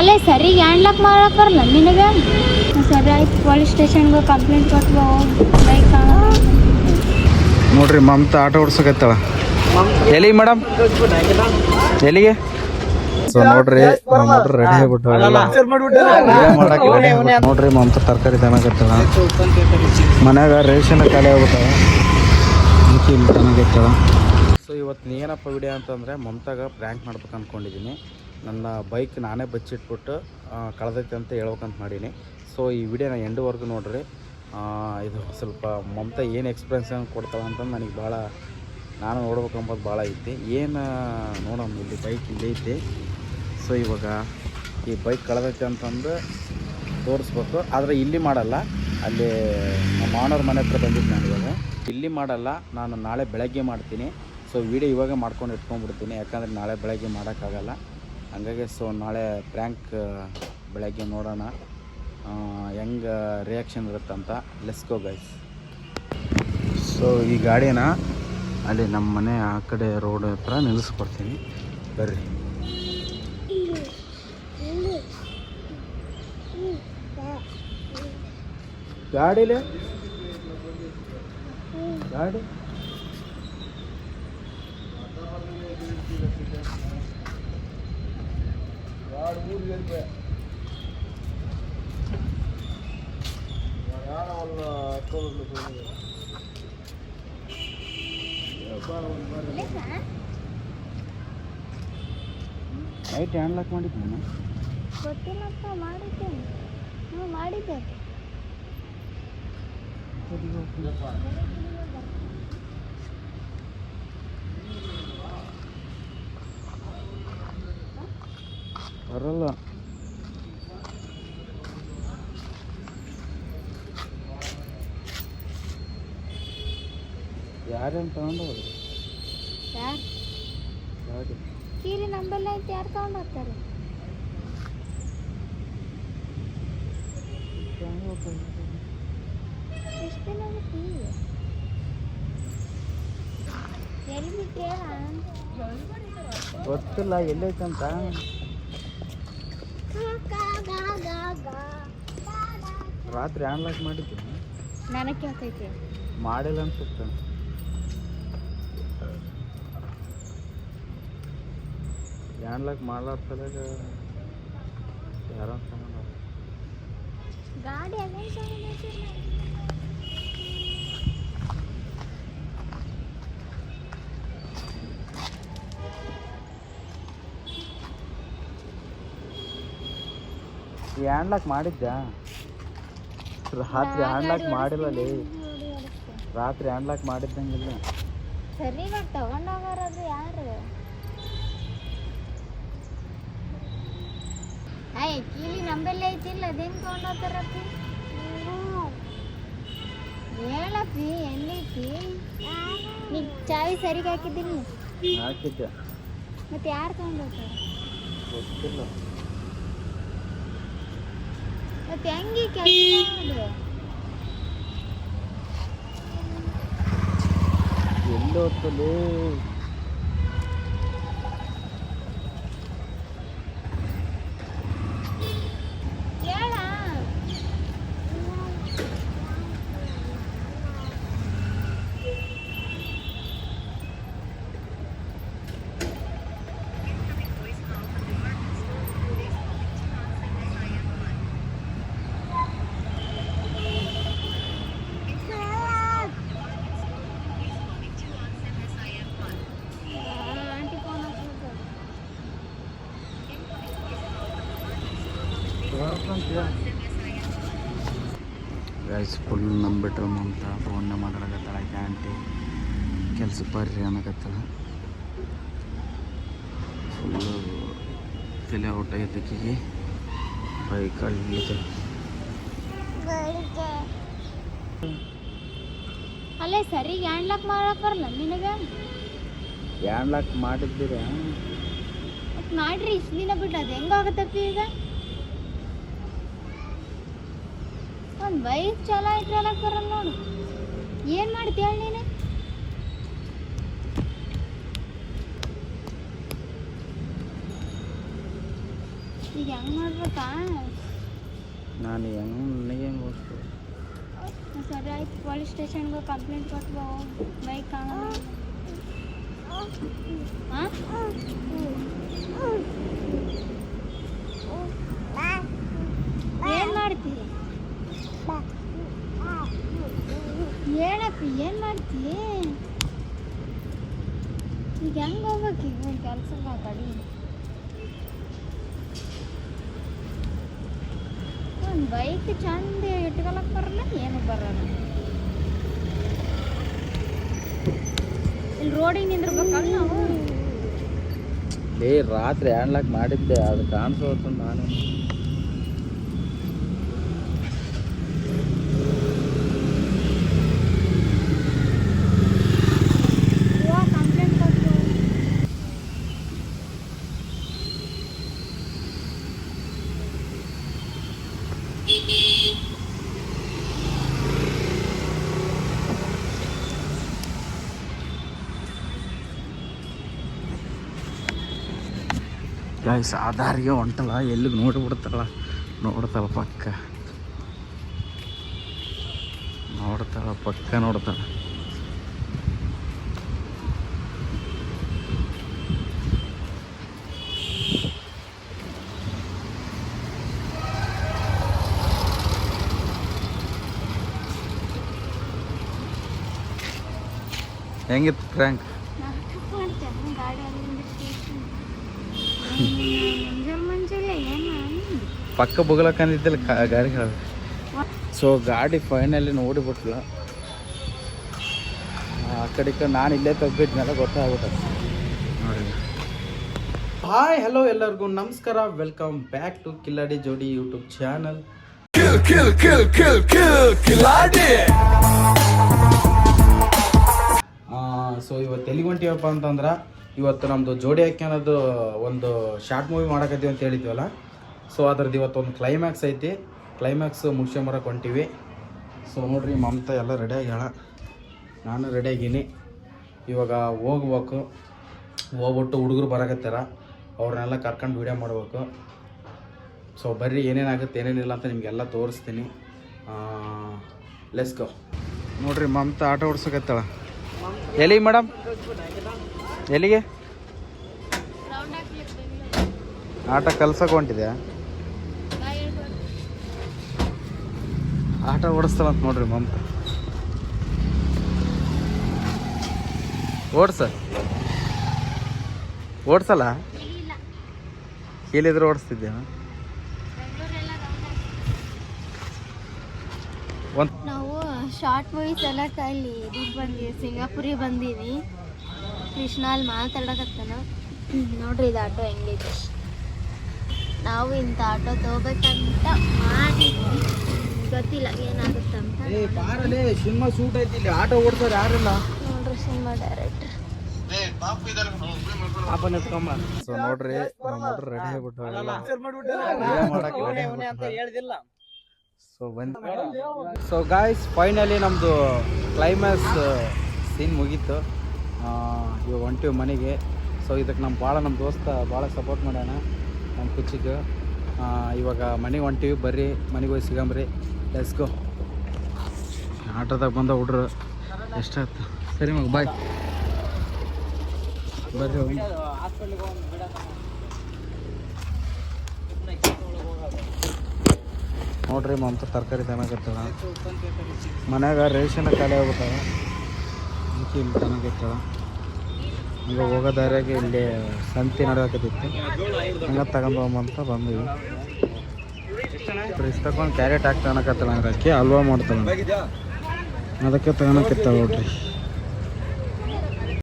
ಅಲ್ಲೇ ಸರಿ ಹ್ಯಾಂಡ್ಲಾಕ್ ಮಾಡಕ್ ಬರಲ್ಲ ನಿನಗೆ? ಸರಿ ಆಯ್ತು ಪೊಲೀಸ್ ಸ್ಟೇಷನ್ಗೆ ಕಂಪ್ಲೇಂಟ್ ಕೊಟ್ಟು ಬೈಕ್ ನೋಡ್ರಿ ಮಮತಾ ಆಟೋ ಓಡ್ಸಕತ್ತಾಳ. ಎಲ್ಲಿಗೆ ಮೇಡಮ್ ಎಲ್ಲಿಗೆ? ಸೊ ನೋಡ್ರಿ ನೋಡ್ರಿ ರೆಡಿ ಆಗ್ಬಿಟ್ಟು ನೋಡ್ರಿ ಮಮತಾ ತರಕಾರಿ ತನಗತ್ತಳ ಮನ್ಯಾಗ ರೇಷನ್ ಖಾಲಿ ಆಗ್ಬಿಟ್ಟಾವ. ಅದಕ್ಕೆ ಇಲ್ಲಿ ತನಕತ್ತಾಳ ಸೊ ಇವತ್ತು ಏನಪ್ಪ ವಿಡಿಯೋ ಅಂತಂದರೆ ಮಮತಾಗ ಪ್ರ್ಯಾಂಕ್ ಮಾಡ್ಬೇಕು ಅಂದ್ಕೊಂಡಿದ್ದೀನಿ ನನ್ನ ಬೈಕ್ ನಾನೇ ಬಚ್ಚಿಟ್ಬಿಟ್ಟು ಕಳೆದೈತೆ ಅಂತ ಹೇಳ್ಬೇಕಂತ ಮಾಡೀನಿ. ಸೊ ಈ ವಿಡಿಯೋನ ಎಂಡುವರೆಗೂ ನೋಡ್ರಿ. ಇದು ಸ್ವಲ್ಪ ಮಮತಾ ಏನು ಎಕ್ಸ್ಪೀರಿಯನ್ಸ್ ಕೊಡ್ತಾಳೆ ಅಂತಂದು ನನಗೆ ಭಾಳ ನಾನು ನೋಡ್ಬೇಕಂಬೋದು ಭಾಳ ಐತಿ. ಏನು ನೋಡೋಣ ಇಲ್ಲಿ ಬೈಕ್ ಇಲ್ಲಿ ಐತಿ. ಸೊ ಇವಾಗ ಈ ಬೈಕ್ ಕಳೆದೈತೆ ಅಂತಂದು ತೋರಿಸ್ಬೇಕು. ಆದರೆ ಇಲ್ಲಿ ಮಾಡಲ್ಲ. ಅಲ್ಲಿ ನಮ್ಮ ಆನರ್ ಮನೆ ಹತ್ರ ಬಂದಿದ್ದು ನಾನು ಇವಾಗ. ಇಲ್ಲಿ ಮಾಡಲ್ಲ. ನಾನು ನಾಳೆ ಬೆಳಗ್ಗೆ ಮಾಡ್ತೀನಿ. ಸೊ ವಿಡಿಯೋ ಇವಾಗ ಮಾಡ್ಕೊಂಡು ಇಟ್ಕೊಂಡ್ಬಿಡ್ತೀನಿ. ಯಾಕಂದರೆ ನಾಳೆ ಬೆಳಗ್ಗೆ ಮಾಡೋಕ್ಕಾಗಲ್ಲ. ಹಂಗಾಗಿ ಸೊ ನಾಳೆ ಪ್ರ್ಯಾಂಕ್ ಬೆಳಗ್ಗೆ ನೋಡೋಣ. ಹೆಂಗೆ ರಿಯಾಕ್ಷನ್ ಇರುತ್ತಂತ. ಲೆಸ್ಕೋ ಗೈಸ್ ಸೊ ಈ ಗಾಡಿನ ಅಲ್ಲಿ ನಮ್ಮ ಮನೆ ಆ ಕಡೆ ರೋಡ್ ಹತ್ರ ನಿಲ್ಲಿಸ್ಕೊಡ್ತೀನಿ. ಬರ್ರಿ. ಗಾಡಿಲೆ? ಗಾಡಿ? ನೈಟ್ ಹ್ಯಾಂಡ್ ಲಾಕ್ ಮಾಡಿದ್ದು ನಾನು ಗೊತ್ತಿಲ್ಲಪ್ಪ ಮಾಡಿದ್ದೇನೆ ಹ್ಞೂ ಮಾಡಿದ್ದೆ ಬರಲ್ಲ. ಯಾರೇನು ತಗೊಂಡು ಹೋದ್ರಿ? ಯಾರು? ಗಾಡಿ ಕೀರಿ ನಂಬಲ್ಲ ಐತೆ ಯಾರು ತಗೊಂಡು ಹೋಗ್ತಾರೆ? ಎಷ್ಟು ದಿನ ಎಲ್ಲಿ ಗೊತ್ತಿಲ್ಲ ಎಲ್ಲೈತಂತ ರಾತ್ರಿ ಆನ್ಲಾಕ್ ಮಾಡಿದ್ದೆ. ನನಗೆ ಕೇಳ್ತೈತಿ. ಮಾಡಿಲ್ಲ ಅನ್ಸುತ್ತೆ. ಆನ್ಲಾಕ್ ಲಾಕ್ ಮಾಡ್ಲಾರ್ಸಲಾಗ ಯಾರೋ ಗಾಡಿ ಈ ಮಾಡಿದ್ಯಾ? ರಾತ್ರಿ ಹ್ಯಾಂಡ್ಲಾಕ್ ಮಾಡಿಲ್ಲ ಲೇ ರಾತ್ರಿ ಹ್ಯಾಂಡ್ಲಾಕ್ ಮಾಡಿದ್ದಂಗಿಲ್ಲ. ಸರಿ ಇವಾಗ ತಗೊಂಡೋಗಾರದು ಯಾರು? ಅಯ್ಯ ಕೀಲಿ ನಂಬಲ್ಲಿ ಐತಿಲ್ಲ ಅದೇನು ತಗೊಂಡೋಗ್ತಾರಪ್ಪಿ ಹೇಳಪ್ಪಿ ಎಲ್ಲೈತಿ ನೀ ಚಾವಿ ಸರಿಗೆ ಹಾಕಿದ್ದೀನಿ ಹಾಕಿದ್ದೆ. ಮತ್ತೆ ಯಾರು ತಗೊಂಡೋಗ್ತಾರೆ ಗೊತ್ತಿಲ್ಲ. ಮತ್ತೆ ಹೆಂಗೆ ಗೈಸ್ ಫುಲ್ ನಂಬಿಟ್ರ ಅಂತ ಫೋನ್ನ ಮಾತಾಡಕತ್ತಾಳ ಆಂಟಿ ಕೆಲ್ಸಕ್ಕೆ ಬರ್ರಿ ಅನ್ನಕತ್ತಾಳ. ಫುಲ್ಲು ತಲೆ ಔಟ್ ಆಗೈತೆ ಬೈಕ್ ಬೈಕಲ್ಲಿ ಅಲ್ಲೇ ಸರಿ ಹ್ಯಾಂಡ್ಲಾಕ್ ಮಾಡಕ್ ಬರಲ್ಲ ನಿನಗೆ? ಹ್ಯಾಂಡ್ ಲಾಕ್ ಮಾಡಿದ್ದೀರ? ಮಾಡ್ರಿ ಇಷ್ಟು ದಿನ ಬಿಟ್ಟು ಅದು ಹೆಂಗಾಗತ್ತಪ್ಪಿ ಈಗ ಒಂದು ಬೈಕ್ ಚಲೋ ಇಟ್ರಲಕ್ ಬರಲ್ಲ ನೋಡು. ಏನು ಮಾಡ್ತೀಯ ನೀನು? ಈಗ ಹೆಂಗ್ ಮಾಡ್ಬೇಕಾ? ನಾನು ಹೆಂಗೆ ನನಗೆ ಹೆಂಗೆ ಗೊತ್ತು? ಸರಿ ಆಯ್ತು. ಪೊಲೀಸ್ ಸ್ಟೇಷನ್ಗೆ ಕಂಪ್ಲೇಂಟ್ ಕೊಟ್ಟು ಬೈಕ್ ಕಾಣಲ್ಲ ಹಾಂ ಹೇಳಪ್ಪಿ, ಏನು ಮಾಡ್ತೀ? ಈಗ ಹೆಂಗೆ ಹೋಗ್ಬೇಕು ಈಗ? ಒಂದು ಕೆಲಸ ಮಾತಾಡಿ ಒಂದು ಬೈಕ್ ಚಂದ ಇಟ್ಕೊಳಕ್ ಬರಲ್ಲ, ಏನು ಬರಲ್ಲ. ಇಲ್ಲಿ ರೋಡಿಗೆ ನಿಂದಿರ್ಬೇಕಲ್ಲ ನಾವು? ಏ, ರಾತ್ರಿ ಹ್ಯಾಂಡ್ಲಾಕ್ ಮಾಡಿದ್ದೆ, ಅದು ಕಾಣಿಸೋತು ನಾನು ಓ ಕಂಪ್ಲೇಂಟ್ ಕೊಟ್ಟು ಗಾಯ್ಸ್ ಆಧಾರಿಗೆ ಹೊಂಟಲ್ಲ ಎಲ್ಲಿಗೆ ನೋಡಿಬಿಡ್ತಾಳ ನೋಡ್ತಾಳ ಪಕ್ಕ. ನೋಡ್ತಾಳ ಪಕ್ಕ ನೋಡ್ತಾಳ ಹೆಂಗಿತ್ತು ಪ್ರ್ಯಾಂಕ್ ನಾಟಕ ಮಾಡ್ತೇನೆ ಗಾಡಿ ಅಲ್ಲಿಂದ ಸ್ಟೇಷನ್ ಮುಂಜಾನೆ ಮುಂಜಾನೆ ಏನು ಪಕ್ಕ ಬುಗಲಕ್ಕಂದಿದ್ದಿಲ್ಲ ಗಾಡಿ ಸೊ ಗಾಡಿ ಫೈನಲಿ ನೋಡಿಬಿಟ್ಲ ಆ ಕಡೆ ಈ ಕಡೆ ನಾನು ಇಲ್ಲೇ ತೆಗ್ದಿದ್ನೆಲ್ಲ ಗೊತ್ತಾಗುತ್ತೆ ನೋಡಿ ಹಾಯ್ ಹಲೋ ಎಲ್ಲರಿಗೂ. ನಮಸ್ಕಾರ. ವೆಲ್ಕಮ್ ಬ್ಯಾಕ್ ಟು ಕಿಲಾಡಿ ಜೋಡಿ ಯೂಟ್ಯೂಬ್ ಚಾನಲ್ ಸೊ ಇವತ್ತು ಎಲ್ಲಿಗೆ ಹೊಂಟಿವಪ್ಪ ಅಂತಂದ್ರೆ ಇವತ್ತು ನಮ್ಮದು ಜೋಡಿ ಹಾಕ್ಯನದು ಒಂದು ಶಾರ್ಟ್ ಮೂವಿ ಮಾಡಕತ್ತೀವಿ ಅಂತ ಹೇಳಿದ್ವಲ್ಲ. ಸೊ ಅದ್ರದ್ದು ಇವತ್ತೊಂದು ಕ್ಲೈಮ್ಯಾಕ್ಸ್ ಐತಿ. ಕ್ಲೈಮ್ಯಾಕ್ಸ್ ಮುಗಿಸ್ಕೊಂಬರಕ್ಕೆ ಹೊಂಟಿವಿ. ಸೊ ನೋಡ್ರಿ ಮಮತಾ ಎಲ್ಲ ರೆಡಿ ಆಗ್ಯಾಳ. ನಾನು ರೆಡಿ ಆಗೀನಿ. ಇವಾಗ ಹೋಗ್ಬೇಕು. ಹೋಗ್ಬಿಟ್ಟು ಹುಡುಗರು ಬರಕತ್ತಾರ. ಅವ್ರನ್ನೆಲ್ಲ ಕರ್ಕೊಂಡು ವೀಡಿಯೋ ಮಾಡಬೇಕು. ಸೊ ಬರ್ರಿ ಏನೇನಾಗುತ್ತೆ ಏನೇನಿಲ್ಲ ಅಂತ ನಿಮಗೆಲ್ಲ ತೋರಿಸ್ತೀನಿ. ಲೆಸ್ ಗೋ ನೋಡ್ರಿ ಮಮತಾ ಆಟೋ ಓಡ್ಸಕತ್ತಾಳ. ಎಲ್ಲಿಗೆ ಮೇಡಮ್ ಎಲ್ಲಿಗೆ? ಆಟ ಕಲ್ಸಕ್ಕೆ ಹೊಂಟಿದೆ ಆಟ ಓಡಿಸ್ತಾವಂತ ನೋಡ್ರಿ ಮಮ್ಮ ಓಡ್ಸ. ಓಡ್ಸಲ್ಲ? ಕೇಳಿದ್ರೆ ಓಡಿಸ್ತಿದ್ದೆ ಒಂದು ನಾವು ಶಾರ್ಟ್ ಮೂವೀಸ್ ಎಲ್ಲ ಅಲ್ಲಿ ಇದಕ್ಕೆ ಬಂದಿವಿ, ಸಿಂಗಾಪುರಿಗೆ ಬಂದೀವಿ. ಕೃಷ್ಣ ಅಲ್ಲಿ ಮಾತಾಡಕತ್ತಾನ. ನೋಡ್ರಿ ಇದು ಆಟೋ ಹೆಂಗೈತೆ. ನಾವು ಇಂಥ ಆಟೋ ತಗೋಬೇಕಂತ ಮಾಡಿದ್ವಿ. ಗೊತ್ತಿಲ್ಲ ಏ ಬಾರಲೇ ಸಿನಿಮಾ ಶೂಟ್ ಐತಿ ಇಲ್ಲಿ. ಆಟೋ ಓಡ್ತಾರೆ ಯಾರಲ್ಲ? ನೋಡ್ರಿ ಸಿನಿಮಾ ಡೈರೆಕ್ಟರ್ ಸೊ ನೋಡ್ರಿ ನಮ್ಮ ಹುಡ್ರು ರೆಡಿ ಆಗ್ಬಿಟ್ಟು ಸೊ ಬಂದ್ ಸೊ ಗಾಯ್ಸ್ ಫೈನಲಿ ನಮ್ಮದು ಕ್ಲೈಮ್ಯಾಕ್ಸ್ ಸೀನ್ ಮುಗೀತು. ಆ, ಇವಾಗ ಹೊಂಟಿವಿ ಮನೆಗೆ. ಸೊ ಇದಕ್ಕೆ ನಮ್ಮ ಭಾಳ ನಮ್ಮ ದೋಸ್ತ ಭಾಳ ಸಪೋರ್ಟ್ ಮಾಡ್ಯಾನ ನಮ್ಮ ಕುಚ್ಚಿಗೆ. ಆ, ಇವಾಗ ಮನೆಗೆ ಹೊಂಟಿವಿ ಬರ್ರಿ ಮನೆಗೆ ಹೋಗಿ ಸಿಗಂಬ್ರಿ. ಗೋ ಆಟೋದಾಗ ಬಂದ ಹುಡ್ರು. ಎಷ್ಟಾಯ್ತು? ಸರಿ ಮಗ ಬಾಯ್ ಬರ್ರಿ ನೋಡ್ರಿ ಮಮತ ತರಕಾರಿ ತನಕತ್ತಾಳ ಮನ್ಯಾಗ ರೇಷನ್ ಖಾಲಿ ಆಗ್ಬಿಟ್ಟಾವ ಅದಕ್ಕೆ ಇಲ್ಲಿ ತನಕತ್ತಾಳ ಹಂಗೆ ಹೋಗೋ ದಾರಿಯಾಗೆ ಇಲ್ಲಿ ಸಂತೆ ನಡೆಯಕತ್ತಿತ್ತು ಹಂಗೆ ಹೋಗಂತ ಬಂದ್ವಿ. ಫ್ರಿಜ್ ತಗೊಂಡು ಕ್ಯಾರೆಟ್ ಹಾಕಿ ತನಕತ್ತಾಳ ಹಂಗೆ ಅಕ್ಕಿ ಹಲ್ವಾ ಮಾಡ್ತಾಳ ಅದಕ್ಕೆ ತಗೊಳಕತ್ತಾಳ ನೋಡ್ರಿ